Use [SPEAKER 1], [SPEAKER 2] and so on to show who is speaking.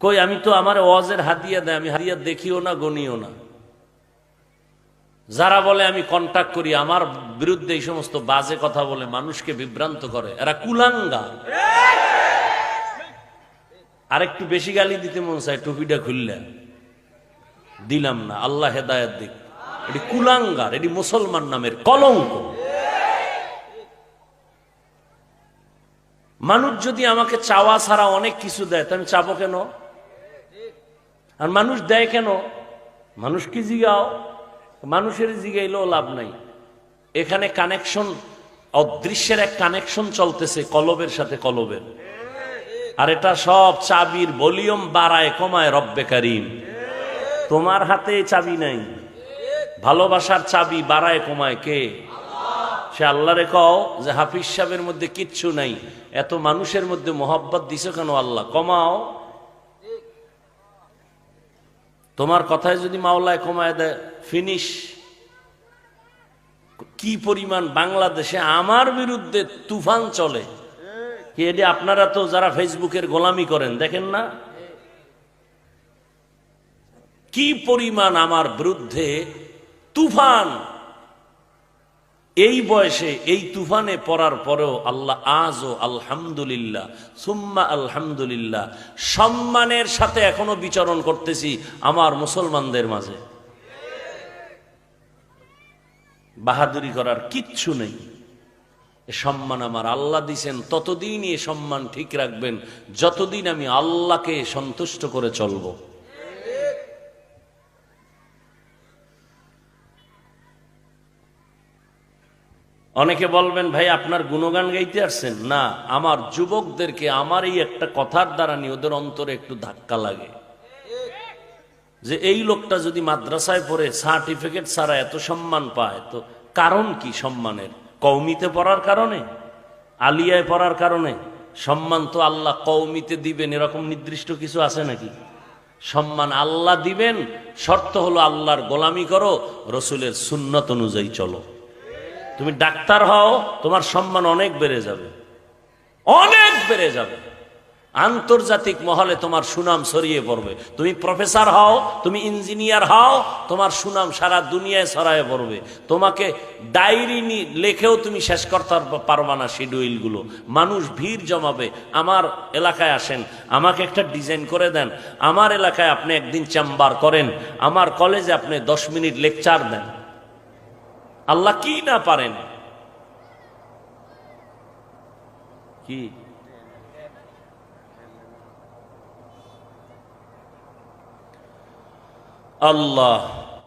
[SPEAKER 1] কই, আমি তো আমার ওয়াজের হাদিয়া দেয়, আমি হাদিয়া দেখিও না গনিও না। যারা বলে আমি কন্টাক্ট করি, আমার বিরুদ্ধে এই সমস্ত বাজে কথা বলে, মানুষকে বিভ্রান্ত করে। এরা কুলাঙ্গা। আর একটু বেশি গালি দিতে মন চায়, টুপিটা খুললে। দিলাম না, আল্লাহ হেদায়ত দিক। এটি কুলাঙ্গার এটি মুসলমান নামের কলঙ্ক। মানুষ যদি আমাকে চাওয়া ছাড়া অনেক কিছু দেয়, তা আমি চাবো কেন? আর মানুষ দেয় কেন? মানুষ কি জিগাও। মানুষের জিগাইলেও লাভ নাই। এখানে কানেকশন অদৃশ্যের এক কানেকশন চলতেছে কলবের সাথে কলবের। আর এটা সব চাবির ভলিউম বাড়ায়, কমায় রব্বে কারিম। তোমার হাতে চাবি নাই। ভালোবাসার চাবি বাড়ায়, কমায় কে? সে আল্লাহরে কও যে হাফিজ সাহেবের মধ্যে কিচ্ছু নাই। এত মানুষের মধ্যে মোহব্বত দিছে কেন আল্লাহ? কমাও। তোমার কথায় যদি মাওলায় কমায় দেয় ফিনিশ কি পরিমাণ বাংলাদেশে আমার বিরুদ্ধে তুফান চলে। এটি আপনারা তো যারা ফেসবুকের গোলামি করেন, দেখেন না? কি পরিমাণ আমার বিরুদ্ধে তুফান এই বয়সে, এই তুফানে পড়ার পরেও আল্লাহ আজও আলহামদুলিল্লাহ, সুম্মা আলহামদুলিল্লাহ, সম্মানের সাথে এখনও বিচরণ করতেছি আমার মুসলমানদের মাঝে। বাহাদুরি করার কিচ্ছু নেই। সম্মান আমার আল্লাহ দিছেন, ততদিনই এ সম্মান ঠিক রাখবেন, যতদিন আমি আল্লাহকে সন্তুষ্ট করে চলবো। অনেকে বলবেন, ভাই, আপনার গুণগান গাইতে আসছেন? না, আমার যুবকদেরকে আমার এই একটা কথার দ্বারা নিয়ে ওদের অন্তরে একটু ধাক্কা লাগে। যে এই লোকটা যদি মাদ্রাসায় পড়ে, সার্টিফিকেট ছাড়া এত সম্মান পায়, তো কারণ কি সম্মানের? কৌমিতে পড়ার কারণে? আলিয়ায় পড়ার কারণে? সম্মান তো আল্লাহ কৌমিতে দিবেন, এরকম নির্দিষ্ট কিছু আছে নাকি? সম্মান আল্লাহ দিবেন, শর্ত হলো আল্লাহর গোলামি করো, রসুলের সুন্নত অনুযায়ী চলো। তুমি ডাক্তার হও, তোমার সম্মান অনেক বেড়ে যাবে। অনেক বেড়ে যাবে। আন্তর্জাতিক মহলে তোমার সুনাম ছড়িয়ে পড়বে। তুমি প্রফেসর হও, তুমি ইঞ্জিনিয়ার হও, তোমার সুনাম সারা দুনিয়ায় ছড়ায় পড়বে। তোমাকে ডায়েরি লেখেও তুমি শেষ করতে পারবা না শিডিউলগুলো। মানুষ ভিড় জমাবে, আমার এলাকায় আসেন, আমাকে একটা ডিজাইন করে দেন। আমার এলাকায় আপনি একদিন চেম্বার করেন, আমার কলেজে আপনি দশ মিনিট লেকচার দেন। আল্লাহ কি না পারেন? কি? আল্লাহ।